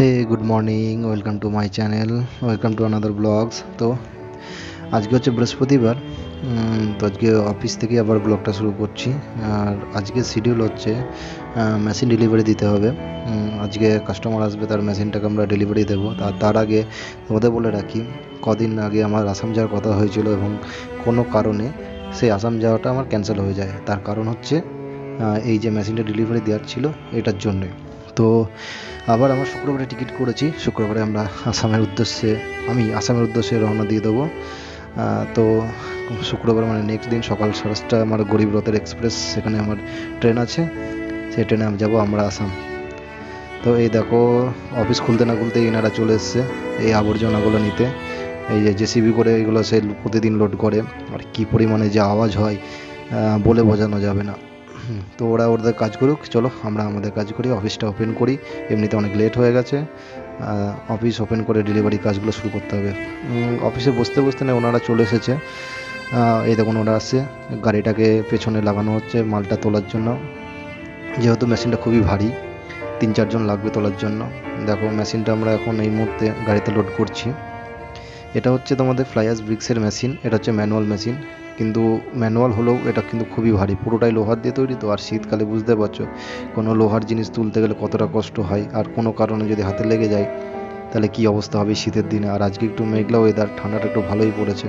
Hey good morning welcome to my channel welcome to another vlogs তো আজকে হচ্ছে বৃহস্পতিবার তো আজকে অফিস থেকে আবার ব্লগটা শুরু করছি। আর আজকে শিডিউল হচ্ছে মেশিন ডেলিভারি দিতে হবে। আজকে কাস্টমার আসবে, তার মেশিনটাকে আমরা ডেলিভারি দেবো। আর তার আগে তোমাদের বলে রাখি, কদিন আগে আমার আসাম যাওয়ার কথা হয়েছিল এবং কোনো কারণে সেই আসাম যাওয়াটা আমার ক্যান্সেল হয়ে যায়। তার কারণ হচ্ছে এই যে মেশিনটা ডেলিভারি দেওয়ার ছিল, এটার জন্যই তো আবার আমরা শুক্রবারে টিকিট করেছি। শুক্রবারে আমরা আসামের উদ্দেশ্যে, আমি আসামের উদ্দেশ্যে রওনা দিয়ে দেবো। তো শুক্রবার মানে নেক্সট দিন সকাল সাতটা আমার গরিব রথের এক্সপ্রেস সেখানে আমার ট্রেন আছে। সেই ট্রেনে আমি যাব, আমরা আসাম। তো এই দেখো অফিস খুলতে না খুলতে এনারা চলে এসছে এই আবর্জনাগুলো নিতে। এই যে জেসিবি করে এগুলো সে প্রতিদিন লোড করে। আর কি পরিমাণে যে আওয়াজ হয় বলে বোঝানো যাবে না। তো ওরা ওদের কাজ করুক। চলো, আমরা আমাদের কাজ করি অফিসটা ওপেন করি। এমনিতে অনেক লেট হয়ে গেছে। অফিস ওপেন করে ডেলিভারি কাজগুলো শুরু করতে হবে। অফিসে বসতে বসতে না, ওনারা চলে এসেছে। এই দেখুন, ওরা আসছে। গাড়িটাকে পেছনে লাগানো হচ্ছে, মালটা তোলার জন্য। যেহেতু মেশিনটা খুবই ভারী, তিন চারজন লাগবে তোলার জন্য। দেখো মেশিনটা আমরা এখন এই মুহূর্তে গাড়িতে লোড করছি। এটা হচ্ছে তোমাদের ফ্লাইয়াস ব্রিক্সের মেশিন এটা হচ্ছে ম্যানুয়াল মেশিন কিন্তু ম্যানুয়াল হলেও এটা কিন্তু খুবই ভারী। পুরোটাই লোহার দিয়ে তৈরি তো, আর শীতকালে বুঝতে পারছ, কোনো লোহার জিনিস তুলতে গেলে কতটা কষ্ট হয়, আর কোনো কারণে যদি হাতে লেগে যায়, তাহলে কি অবস্থা হবে শীতের দিনে? আর আজকে একটু মেঘলা ওয়েদার ঠান্ডাটা একটু ভালোই পড়েছে।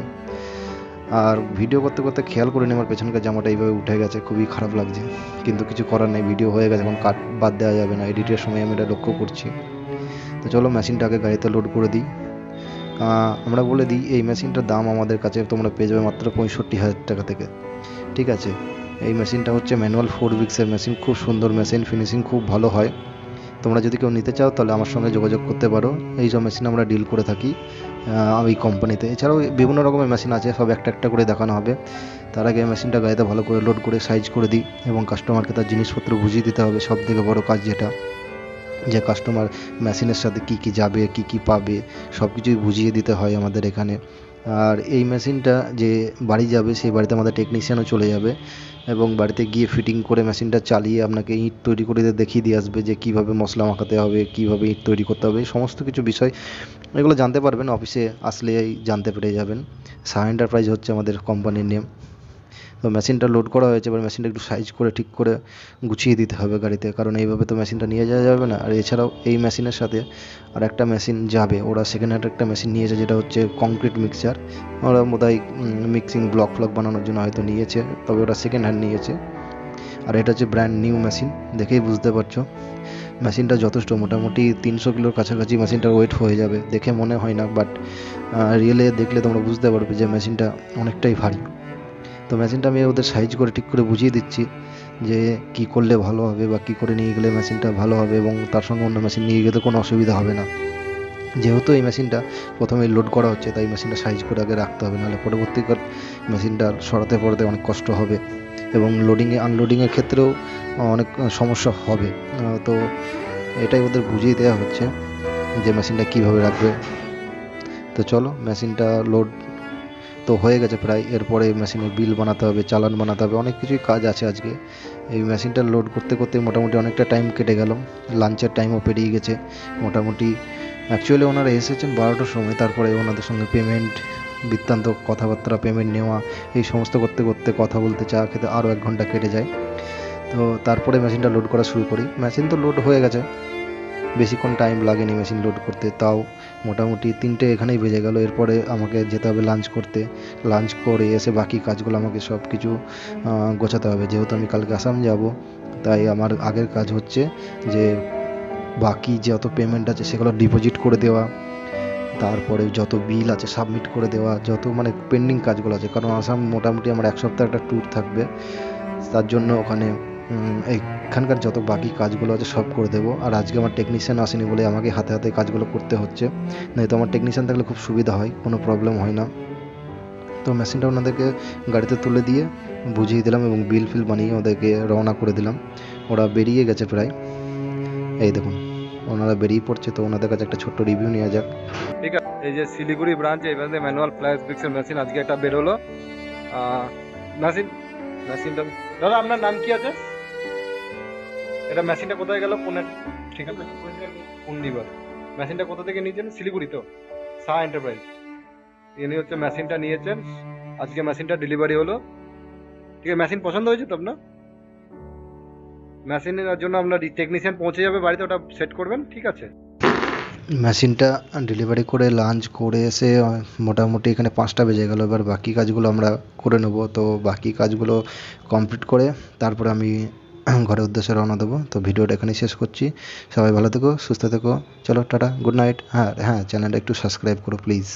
আর ভিডিও করতে করতে খেয়াল করিনি আমার পেছনকার জামাটা এইভাবে উঠে গেছে, খুবই খারাপ লাগছে। কিন্তু কিছু করার নেই ভিডিও হয়ে গেছে, এখন কাট বাদ দেওয়া যাবে না এডিটের সময় আমি এটা লক্ষ্য করছি। তো চলো মেশিনটাকে গাড়িতে লোড করে দিই। আমরা বলে দিই, এই মেশিনটার দাম আমাদের কাছে তোমরা পেয়ে যাবে মাত্র পঁয়ষট্টি হাজার টাকা থেকে। ঠিক আছে? এই মেশিনটা হচ্ছে ম্যানুয়াল ফোর উইক্সের মেশিন, খুব সুন্দর মেশিন ফিনিশিং খুব ভালো হয়। তোমরা যদি কেউ নিতে চাও, তাহলে আমার সঙ্গে যোগাযোগ করতে পারো। এই সব মেশিন আমরা ডিল করে থাকি এই কোম্পানিতে এছাড়াও বিভিন্ন রকমের মেশিন আছে, সব একটা একটা করে দেখানো হবে। তার আগে মেশিনটা গাড়িতে ভালো করে লোড করে সাইজ করে দিই এবং কাস্টমারকে তার জিনিসপত্র বুঝিয়ে দিতে হবে সব থেকে বড় কাজ যেটা। যে কাস্টমার মেশিনের সাথে কি কি যাবে, কি কি পাবে সব কিছুই বুঝিয়ে দিতে হয় আমাদের এখানে। আর এই মেশিনটা যে বাড়ি যাবে, সেই বাড়িতে আমাদের টেকনিশিয়ানও চলে যাবে এবং বাড়িতে গিয়ে ফিটিং করে মেশিনটা চালিয়ে আপনাকে ইট তৈরি করে দেখিয়ে দিয়ে আসবে যে কীভাবে মশলা মাখাতে হবে, কীভাবে ইট তৈরি করতে হবে সমস্ত কিছু বিষয় এগুলো জানতে পারবেন অফিসে আসলেই জানতে পেরে যাবেন। সাহা এন্টারপ্রাইজ হচ্ছে আমাদের কোম্পানির নেম তো মেশিনটা লোড করা হয়েছে, এবার মেশিনটা একটু সাইজ করে, ঠিক করে গুছিয়ে দিতে হবে গাড়িতে। কারণ এইভাবে তো মেশিনটা নিয়ে যাওয়া যাবে না। আর এছাড়াও এই মেশিনের সাথে আর একটা মেশিন যাবে। ওরা সেকেন্ড হ্যান্ড একটা মেশিন নিয়েছে, যেটা হচ্ছে কংক্রিট মিক্সচার ওরা বোধহয় মিক্সিং ব্লক ফ্লক বানানোর জন্য হয়তো নিয়েছে, তবে ওরা সেকেন্ড হ্যান্ড নিয়েছে। আর এটা হচ্ছে ব্র্যান্ড নিউ মেশিন দেখেই বুঝতে পারছ। মেশিনটা যথেষ্ট, মোটামুটি তিনশো কিলোর কাছাকাছি মেশিনটার ওয়েট হয়ে যাবে, দেখে মনে হয় না বাট রিয়েলে দেখলে তোমরা বুঝতে পারবে যে মেশিনটা অনেকটাই ভারী। তো মেশিনটা আমি ওদের সাইজ করে ঠিক করে বুঝিয়ে দিচ্ছি যে কি করলে ভালো হবে বা কি করে নিয়ে গেলে মেশিনটা ভালো হবে এবং তার সঙ্গে অন্য মেশিন নিয়ে গেলে কোনো অসুবিধা হবে না। যেহেতু এই মেশিনটা প্রথমে লোড করা হচ্ছে, তাই মেশিনটা সাইজ করে আগে রাখতে হবে, নাহলে পরবর্তীকাল মেশিনটা সরাতে পড়াতে অনেক কষ্ট হবে এবং লোডিংয়ে আনলোডিংয়ের ক্ষেত্রেও অনেক সমস্যা হবে। তো এটাই ওদের বুঝিয়ে দেওয়া হচ্ছে যে মেশিনটা কীভাবে রাখবে। তো চলো মেশিনটা লোড তো হয়ে গেছে প্রায়। এরপরে মেশিনের বিল বানাতে হবে, চালান বানাতে হবে, অনেক কিছুই কাজ আছে আজকে। এই মেশিনটা লোড করতে করতে মোটামুটি অনেকটা টাইম কেটে গেল। লাঞ্চের টাইমও পেরিয়ে গেছে। মোটামুটি অ্যাকচুয়ালি ওনারা এসেছেন বারোটার সময়, তারপরে ওনাদের সঙ্গে পেমেন্ট বৃত্তান্ত কথাবার্তা পেমেন্ট নেওয়া, এই সমস্ত করতে করতে কথা বলতে চা খেতে আরও এক ঘণ্টা কেটে যায়। তো তারপরে মেশিনটা লোড করা শুরু করি। মেশিন তো লোড হয়ে গেছে। বেশিক্ষণ টাইম লাগেনি মেশিন লোড করতে, তাও মোটামুটি তিনটে এখানেই বেজে গেল। এরপরে আমাকে যেতে হবে লাঞ্চ করতে। লাঞ্চ করে এসে বাকি কাজগুলো আমাকে সব কিছু গোছাতে হবে। যেহেতু আমি কালকে আসাম যাব, তাই আমার আগের কাজ হচ্ছে যে বাকি যত পেমেন্ট আছে সেগুলো ডিপোজিট করে দেওয়া, তারপরে যত বিল আছে সাবমিট করে দেওয়া, যত মানে পেন্ডিং কাজগুলো আছে। কারণ আসাম মোটামুটি আমার এক সপ্তাহ একটা ট্যুর থাকবে, তার জন্য ওখানে উম, এইখানকার যত বাকি কাজগুলো আছে সব করে দেবো। আর আজকে আমার টেকনিশিয়ান আসেনি বলে আমাকে হাতে হাতে কাজগুলো করতে হচ্ছে। নয়তো আমার টেকনিশিয়ান থাকলে খুব সুবিধা হয় কোনো প্রবলেম হয় না। তো মেশিনটা ওনাদেরকে গাড়িতে তুলে দিয়ে বুঝিয়ে দিলাম এবং বিল ফিল বানিয়ে ওদেরকে রওনা করে দিলাম। ওরা বেরিয়ে গেছে প্রায়। এই দেখুন ওনারা বেরিয়ে পড়ছে তো ওনাদের কাছে একটা ছোট্ট রিভিউ নেওয়া যাক। ঠিক আছে এই যে শিলিগুড়ি ব্রাঞ্চ এইভাবে ম্যানুয়াল ফ্ল্যাশ ব্রিক্সের মেশিন আজকে একটা বেরোলো। মেশিন মেশিনটা দাদা আপনার নাম কি আছে? এটা মেশিনটা কোথায় গেল? পুনে ঠিক আছে পুন্ডিবার মেশিনটা কোথা থেকে নিয়েছেন? শিলিগুড়ি তো। শাহ এন্টারপ্রাইজ। ইনি হচ্ছে মেশিনটা নিয়েছেন। আজকে মেশিনটা ডেলিভারি হলো। ঠিক আছে, মেশিন পছন্দ হয়েছে তো আপনার? মেশিনের জন্য আপনার টেকনিশিয়ান পৌঁছে যাবে বাড়িতে, ওটা সেট করবেন, ঠিক আছে? মেশিনটা ডেলিভারি করে লাঞ্চ করে এসে, মোটামুটি এখানে পাঁচটা বেজে গেল। এবার বাকি কাজগুলো আমরা করে নেব। তো বাকি কাজগুলো কমপ্লিট করে, তারপরে আমি ঘরের উদ্দেশ্যে রওনা দেবো। তো ভিডিওটা এখানেই শেষ করছি। সবাই ভালো থেকো, সুস্থ থেকো। চলো, টাটা, গুড নাইট। হ্যাঁ হ্যাঁ চ্যানেলটা একটু সাবস্ক্রাইব করো, প্লিজ।